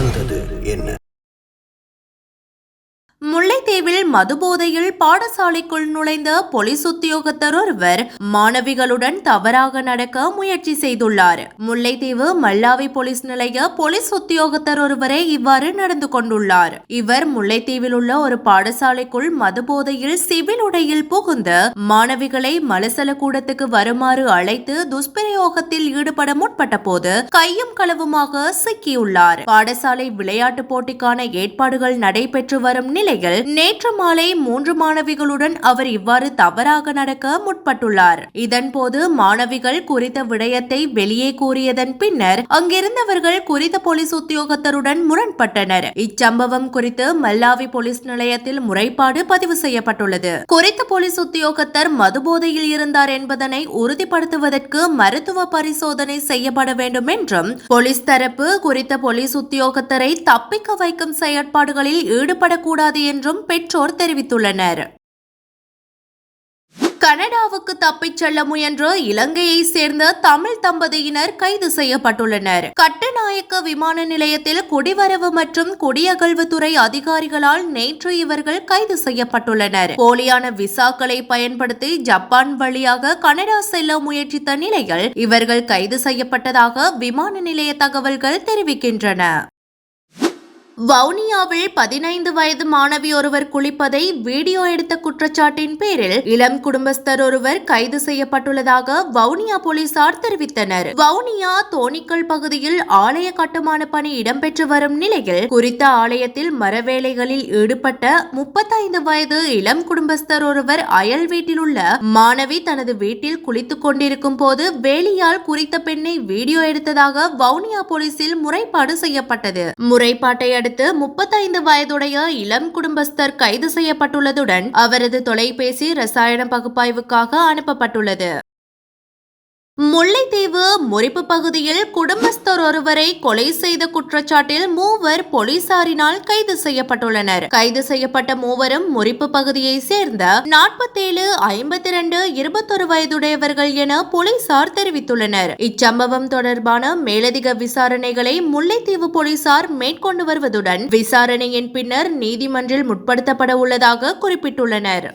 நடந்தது என்ன? முல்லைத்தீவில் மதுபோதையில் பாடசாலைக்குள் நுழைந்த போலீஸ் உத்தியோகத்தர் ஒருவர் மாணவிகளுடன் தவறாக நடக்க முயற்சி செய்துள்ளார். முல்லைத்தீவு மல்லாவி போலீஸ் நிலைய போலீஸ் உத்தியோகத்தர் ஒருவரே இவ்வாறு நடந்து கொண்டுள்ளார். இவர் முல்லைத்தீவில் உள்ள ஒரு பாடசாலைக்குள் மதுபோதையில் சிவில் உடையில் புகுந்து மாணவிகளை மலசல கூடத்துக்கு வருமாறு அழைத்து துஷ்பிரயோகத்தில் ஈடுபட முற்பட்ட போது கையும் களவுமாக சிக்கியுள்ளார். பாடசாலை விளையாட்டு போட்டிக்கான ஏற்பாடுகள் நடைபெற்று வரும் நிலை நிலையில் நேற்று மாலை மூன்று மாணவிகளுடன் அவர் இவ்வாறு தவறாக நடக்க முற்பட்டுள்ளார். இதன்போது மாணவிகள் குறித்த விடயத்தை வெளியே கூறியதன் பின்னர் அங்கிருந்தவர்கள் குறித்த போலீஸ் உத்தியோகத்தருடன் முரண்பட்டனர். இச்சம்பவம் குறித்து மல்லாவி போலீஸ் நிலையத்தில் முறைப்பாடு பதிவு செய்யப்பட்டுள்ளது. குறித்த போலீஸ் உத்தியோகத்தர் மதுபோதையில் இருந்தார் என்பதனை உறுதிப்படுத்துவதற்கு மருத்துவ பரிசோதனை செய்யப்பட வேண்டும் என்றும் போலீஸ் தரப்பு குறித்த போலீஸ் உத்தியோகத்தரை தப்பிக்க வைக்கும் செயற்பாடுகளில் ஈடுபடக்கூடாது என்றும் பெற்றோர் தெரிவித்துள்ளனர். கனடாவுக்கு தப்பிச் செல்ல முயன்ற இலங்கையை சேர்ந்த தமிழ் தம்பதியினர் கைது செய்யப்பட்டுள்ளனர். கட்டுநாயக்க விமான நிலையத்தில் குடிவரவு மற்றும் குடியகழ்வுத்துறை அதிகாரிகளால் நேற்று இவர்கள் கைது செய்யப்பட்டுள்ளனர். போலியான விசாக்களை பயன்படுத்தி ஜப்பான் வழியாக கனடா செல்ல முயற்சித்த நிலையில் இவர்கள் கைது செய்யப்பட்டதாக விமான நிலைய தகவல்கள் தெரிவிக்கின்றன. வவுனியாவில் பதினைந்து வயது மாணவி ஒருவர் குளிப்பதை வீடியோ எடுத்த குற்றச்சாட்டின் பேரில் இளம் குடும்பஸ்தர் ஒருவர் கைது செய்யப்பட்டுள்ளதாக வவுனியா போலீசார் தெரிவித்தனர். வவுனியா தோணிக்கல் பகுதியில் ஆலய கட்டுமான பணி இடம்பெற்று வரும் நிலையில் குறித்த ஆலயத்தில் மரவேலைகளில் ஈடுபட்ட முப்பத்தைந்து வயது இளம் குடும்பஸ்தர் ஒருவர் அயல் வீட்டில் உள்ள மாணவி தனது வீட்டில் குளித்துக் கொண்டிருக்கும் போது வேலியால் குறித்த பெண்ணை வீடியோ எடுத்ததாக வவுனியா போலீசில் முறைப்பாடு செய்யப்பட்டது. முறைப்பாட்டை அடுத்து முப்பத்தைந்து வயதுடைய இளம் குடும்பஸ்தர் கைது செய்யப்பட்டுள்ளதுடன் அவரது தொலைபேசி ரசாயன பகுப்பாய்வுக்காக அனுப்பப்பட்டுள்ளது. முல்லைத்தீவு முறிப்பு பகுதியில் குடும்பஸ்தர் ஒருவரை கொலை செய்த குற்றச்சாட்டில் மூவர் போலீசாரினால் கைது செய்யப்பட்டுள்ளனர். கைது செய்யப்பட்ட மூவரும் முறிப்பு பகுதியை சேர்ந்த நாற்பத்தேழு ஐம்பத்தி இரண்டு இருபத்தொரு வயதுடையவர்கள் என போலீசார் தெரிவித்துள்ளனர். இச்சம்பவம் தொடர்பான மேலதிக விசாரணைகளை முல்லைத்தீவு போலீசார் மேற்கொண்டு வருவதுடன் விசாரணையின் பின்னர் நீதிமன்றில் முற்படுத்தப்பட உள்ளதாக குறிப்பிட்டுள்ளனர்.